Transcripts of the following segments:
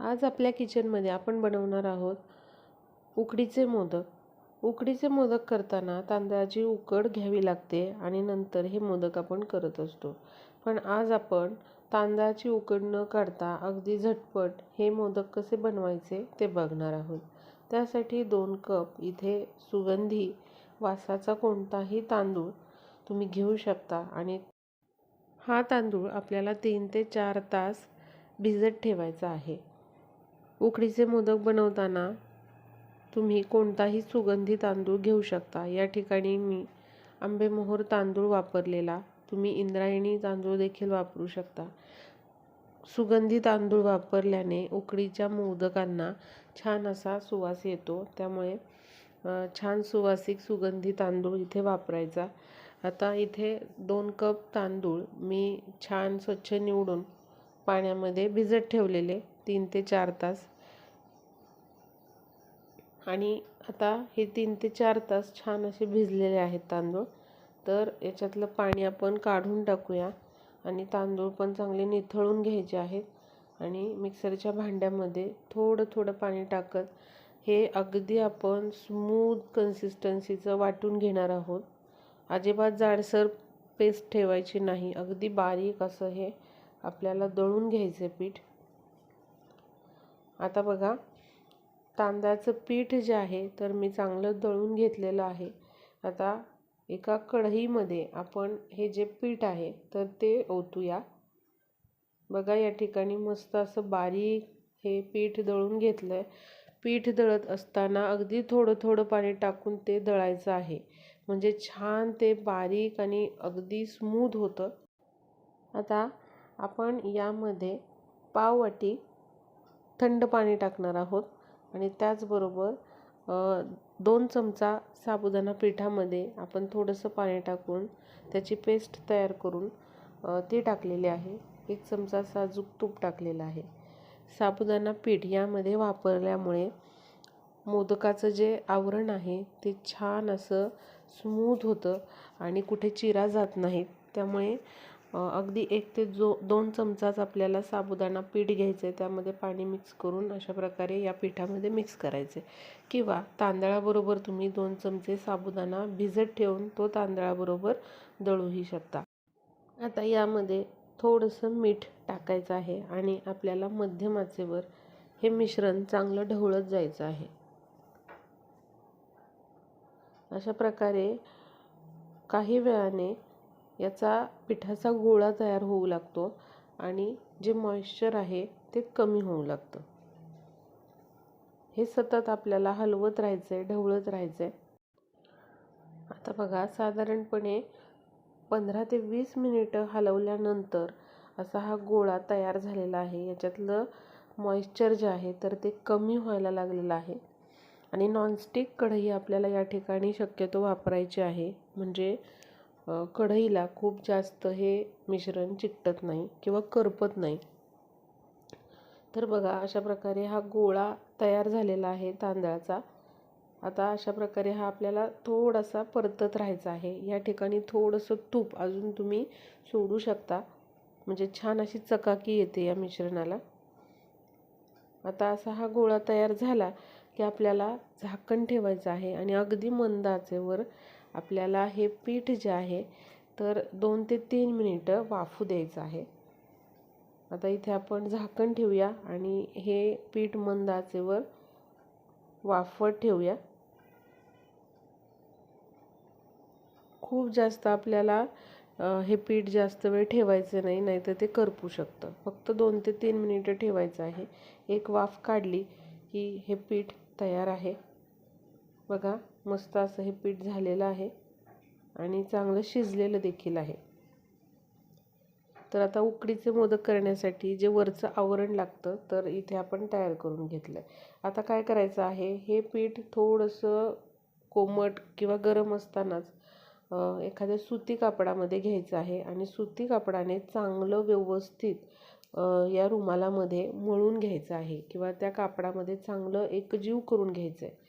आज आपल्या किचनमध्ये आपण बनवणार आहोत उकडीचे मोदक. उकडीचे मोदक करताना तांदळाची उकड घ्यावी लागते आणि नंतर हे मोदक आपण करत असतो. पण आज आपण तांदळाची उकड न काढता अगदी झटपट हे मोदक कसे बनवायचे ते बघणार आहोत. त्यासाठी दोन कप इथे सुगंधी वासाचा कोणताही तांदूळ तुम्ही घेऊ शकता आणि हा तांदूळ आपल्याला तीन ते चार तास भिजत ठेवायचा आहे. उकडीचे मोदक बनवताना तुम्ही कोणताही सुगंधी तांदूळ घेऊ शकता. या ठिकाणी मी आंबेमोहोर तांदूळ वापरलेला. तुम्ही इंद्रायणी तांदूळ देखील वापरू शकता. सुगंधी तांदूळ वापरल्याने उकडीच्या मोदकांना छान असा सुवास येतो. त्यामुळे छान सुवासिक सुगंधी तांदूळ इथे वापरायचा. आता इथे दोन कप तांदूळ मी छान स्वच्छ निवडून पाण्यामध्ये भिजत ठेवलेले. तीन ते चार तास आणि आता हे तीन ते चार तास छान असे भिजलेले आहेत तांदूळ. तर याच्यातलं पाणी आपण काढून टाकूया. आणि तांदूळ पण चांगले निथळून घ्यायचे आहेत. आणि मिक्सरच्या भांड्यामध्ये थोडं थोडं पाणी टाकत हे अगदी आपण स्मूथ कन्सिस्टन्सीचं वाटून घेणार आहोत. अजिबात जाडसर पेस्ट ठेवायची नाही. अगदी बारीक असं हे आपल्याला दळून घ्यायचं पीठ. आता बघा तांदळाचं पीठ जे आहे तर मी चांगलं दळून घेतलेलं आहे. आता एका कढईमध्ये आपण हे जे पीठ आहे तर ते ओतूया. बघा या ठिकाणी मस्त असं बारीक हे पीठ दळून घेतलं आहे पीठ दळत असताना अगदी थोडं थोडं पाणी टाकून ते दळायचं आहे. म्हणजे छान ते बारीक आणि अगदी स्मूथ होतं. आता आपण यामध्ये पाववाटी थंड पाणी टाकणार आहोत. आणि त्याचबरोबर दोन चमचा साबुदाणा पिठामध्ये आपण थोडंसं पाणी टाकून त्याची पेस्ट तयार करून ती टाकलेली आहे. एक चमचा साजूक तूप टाकलेलं आहे. साबुदाणा पीठ यामध्ये वापरल्यामुळे मोदकाचं जे आवरण आहे ते छान असं स्मूथ होतं आणि कुठे चिरा जात नाहीत. त्यामुळे अगदी एक ते जो दोन चमचाच आपल्याला साबुदाणा पीठ घ्यायचं आहे त्यामध्ये पाणी मिक्स करून अशा प्रकारे या पिठामध्ये मिक्स करायचे किंवा तांदळाबरोबर तुम्ही दोन चमचे साबुदाणा भिजत ठेवून तो तांदळाबरोबर दळूही शकता. आता यामध्ये थोडंसं मीठ टाकायचं आहे आणि आपल्याला मध्यम आचेवर हे मिश्रण चांगलं ढवळत जायचं आहे. अशा प्रकारे काही वेळाने याचा पिठाचा गोळा तयार होऊ लागतो आणि जे मॉइश्चर आहे ते कमी होऊ लागतं. हे सतत आपल्याला हलवत राहायचं आहे ढवळत राहायचं आहे आता बघा साधारणपणे पंधरा ते वीस मिनिटं हलवल्यानंतर असा हा गोळा तयार झालेला आहे. याच्यातलं मॉइश्चर जे आहे तर ते कमी व्हायला लागलेलं आहे. आणि नॉनस्टिक कढई आपल्याला या ठिकाणी शक्यतो वापरायची आहे. म्हणजे कढईला खूप जास्त हे मिश्रण चिकटत नाही किंवा करपत नाही. तर बघा अशा प्रकारे हा गोळा तयार झालेला आहे तांदळाचा. आता अशा प्रकारे हा आपल्याला थोडासा परतत राहायचा आहे. या ठिकाणी थोडंसं तूप अजून तुम्ही सोडू शकता. म्हणजे छान अशी चकाकी येते या मिश्रणाला. आता असा हा गोळा तयार झाला की आपल्याला झाकण ठेवायचं आहे आणि अगदी मंद आचेवर आपल्याला हे पीठ जे आहे तर दोन ते तीन मिनिटं वाफू द्यायचं आहे. आता इथे आपण झाकण ठेवूया आणि हे पीठ मंद आचेवर वाफवत ठेवूया. खूप जास्त आपल्याला हे पीठ जास्त वेळ ठेवायचं नाही नाहीतर ते करपू शकतं. फक्त दोन ते तीन मिनिटं ठेवायचं आहे. एक वाफ काढली की हे पीठ तयार आहे. बघा मस्त असं हे पीठ झालेलं आहे आणि चांगलं शिजलेलं देखील आहे. तर आता उकडीचे मोदक करण्यासाठी जे वरचं आवरण लागतं तर इथे आपण तयार करून घेतलं आहे आता काय करायचं आहे हे पीठ थोडंसं कोमट किंवा गरम असतानाच एखाद्या सुती कापडामध्ये घ्यायचं आहे आणि सुती कापडाने चांगलं व्यवस्थित या रुमालामध्ये मळून घ्यायचं आहे किंवा त्या कापडामध्ये चांगलं एकजीव करून घ्यायचं आहे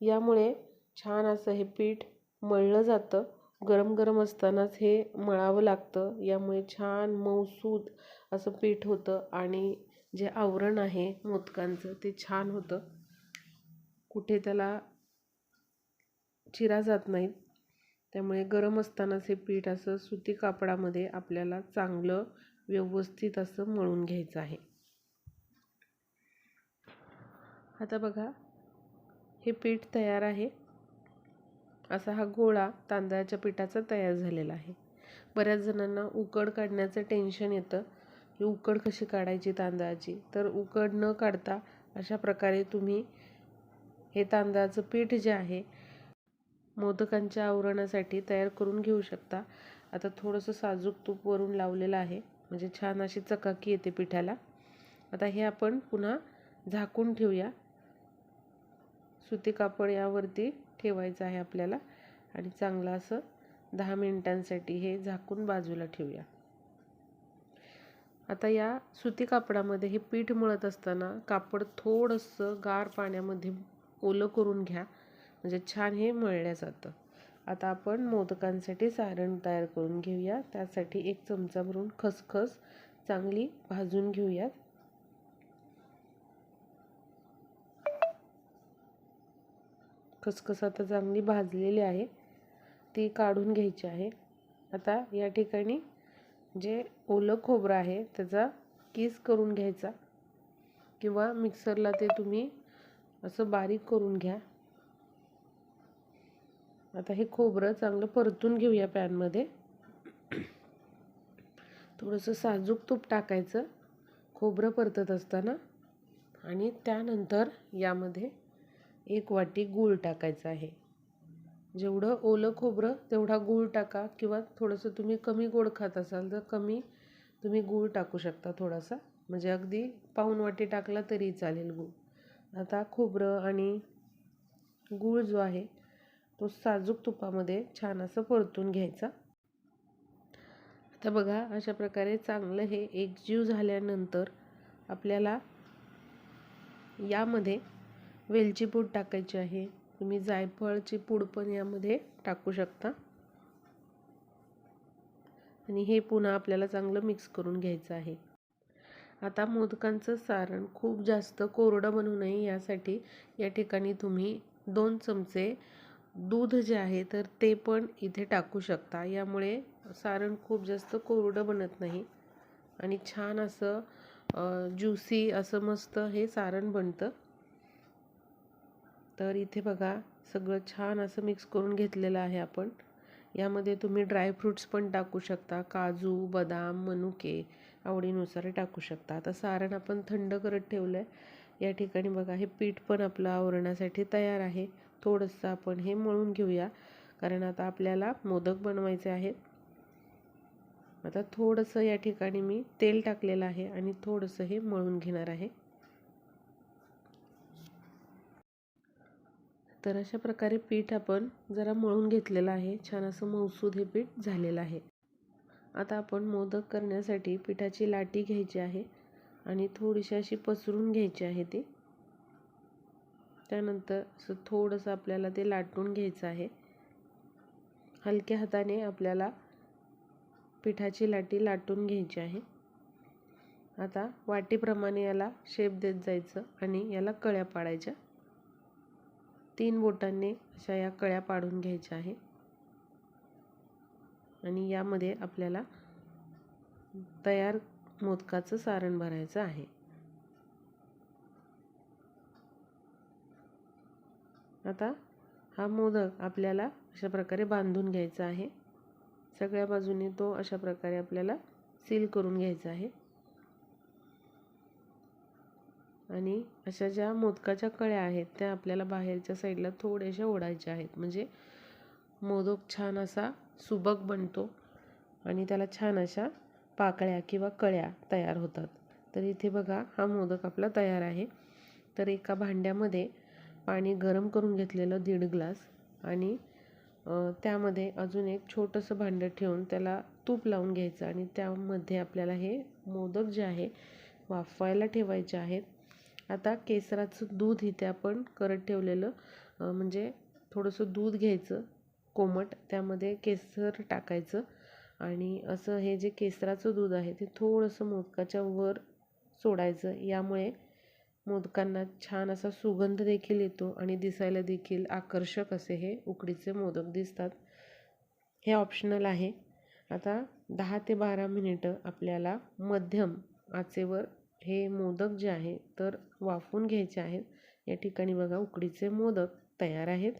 यामुळे छान असं हे पीठ मळलं जातं. गरम गरम असतानाच हे मळावं लागतं. यामुळे छान मऊसूद असं पीठ होतं आणि जे आवरण आहे मोदकांचं ते छान होतं. कुठे त्याला चिरा जात नाहीत. त्यामुळे गरम असतानाच हे पीठ असं सुती कापडामध्ये आपल्याला चांगलं व्यवस्थित असं मळून घ्यायचं आहे. आता बघा हे पीठ तयार आहे. असा हा गोळा तांदळाच्या पिठाचा तयार झालेला आहे. बऱ्याच जणांना उकड काढण्याचं टेन्शन येतं. की उकड कशी काढायची तांदळाची? तर उकड न काढता अशा प्रकारे तुम्ही हे तांदळाचं पीठ जे आहे मोदकांच्या आवरणासाठी तयार करून घेऊ शकता. आता थोडंसं साजूक तूप वरून लावलेलं आहे. म्हणजे छान अशी चकाकी येते पिठाला. आता हे आपण पुन्हा झाकून ठेवूया. सुती कापड यावरती ठेवायचं आहे आपल्याला. आणि चांगलं असं दहा मिनिटांसाठी हे झाकून बाजूला ठेवूया. आता या सुती कापडामध्ये हे पीठ मळत असताना कापड थोडंसं गार पाण्यामध्ये ओलं करून घ्या. म्हणजे छान हे मळलं जातं. आता आपण मोदकांसाठी सारण तयार करून घेऊया. त्यासाठी एक चमचा भरून खसखस चांगली भाजून घेऊयात. खसखस आता चांगली भाजलेली आहे. ती काढून घ्यायची आहे. आता या ठिकाणी जे ओलं खोबरं आहे त्याचा किस करून घ्यायचा किंवा मिक्सरला ते तुम्ही असं बारीक करून घ्या. आता हे खोबरं चांगलं परतून घेऊया पॅनमध्ये थोडंसं साजूक तूप टाकायचं. खोबरं परतत असताना आणि त्यानंतर यामध्ये एक वाटी गूळ टाकायचा आहे. जेवढं ओलं खोबरं तेवढा गूळ टाका किंवा थोडंसं तुम्ही कमी गोड खात असाल तर कमी तुम्ही गूळ टाकू शकता थोडासा. म्हणजे अगदी पाऊण वाटी टाकला तरी चालेल गूळ. आता खोबरं आणि गूळ जो आहे तो साजूक तुपामध्ये छान असं परतून घ्यायचा. आता बघा अशा प्रकारे चांगलं हे एकजीव झाल्यानंतर आपल्याला यामध्ये वेलची पूड टाकायची आहे. तुम्ही जायफळची पूड पण यामध्ये टाकू शकता. आणि हे पुन्हा आपल्याला चांगलं मिक्स करून घ्यायचं आहे. आता मोदकांचं सारण खूप जास्त कोरडं बनू नये यासाठी या ठिकाणी तुम्ही दोन चमचे दूध जे आहे तर ते पण इथे टाकू शकता. यामुळे सारण खूप जास्त कोरडं बनत नाही. आणि छान असं ज्युसी असं मस्त हे सारण बनतं. तर इथे बघा सगळं छान असं मिक्स करून घेतलेलं आहे आपण. यामध्ये तुम्ही ड्रायफ्रूट्स पण टाकू शकता. काजू बदाम मनुके आवडीनुसार टाकू शकता. आता सारण आपण थंड करत ठेवलं आहे या ठिकाणी बघा हे पीठ पण आपलं आवरण्यासाठी तयार आहे. थोडंसं आपण हे मळून घेऊया कारण आता आपल्याला मोदक बनवायचे आहेत. आता थोडंसं या ठिकाणी मी तेल टाकलेलं आहे आणि थोडंसं हे मळून घेणार आहे. तर अशा प्रकारे पीठ आपण जरा मळून घेतलेलं आहे. छान असं मौसूद हे पीठ झालेलं आहे. आता आपण मोदक करण्यासाठी पिठाची लाटी घ्यायची आहे आणि थोडीशी अशी पसरून घ्यायची आहे ती. त्यानंतर असं थोडंसं आपल्याला ते लाटून घ्यायचं आहे. हलक्या हाताने आपल्याला पिठाची लाटी लाटून घ्यायची आहे. आता वाटीप्रमाणे याला शेप देत जायचं आणि याला कळ्या पाडायच्या. तीन बोटांनी अशा या कळ्या पाडून घ्यायच्या आहे. आणि यामध्ये आपल्याला तयार मोदकाचं सारण भरायचं आहे. आता हा मोदक आपल्याला अशा प्रकारे बांधून घ्यायचा आहे. सगळ्या बाजूने तो अशा प्रकारे आपल्याला सील करून घ्यायचा आहे. आणि अशा ज्या मोदकाच्या कळ्या आहेत त्या आपल्याला बाहेरच्या साईडला थोड्याशा ओढायच्या आहेत. म्हणजे मोदक छान असा सुबक बनतो आणि त्याला छान अशा पाकळ्या किंवा कळ्या तयार होतात. तर इथे बघा हा मोदक आपला तयार आहे. तर एका भांड्यामध्ये पाणी गरम करून घेतलेलं दीड ग्लास आणि त्यामध्ये अजून एक छोटंसं भांडं ठेवून त्याला तूप लावून घ्यायचं आणि त्यामध्ये आपल्याला हे मोदक जे आहे वाफवायला ठेवायचे आहेत. आता केसराचं दूध इथे आपण करत ठेवलेलं म्हणजे थोडंसं दूध घ्यायचं कोमट त्यामध्ये केसर टाकायचं आणि असं हे जे केसराचं दूध आहे ते थोडंसं मोदकाच्या वर सोडायचं. यामुळे मोदकांना छान असा सुगंध देखील येतो आणि दिसायला देखील आकर्षक असे हे उकडीचे मोदक दिसतात. हे ऑप्शनल आहे. आता दहा ते बारा मिनिटं आपल्याला मध्यम आचेवर हे मोदक जे आहे तर वाफवून घ्यायचे आहेत. या ठिकाणी बघा उकडीचे मोदक तयार आहेत.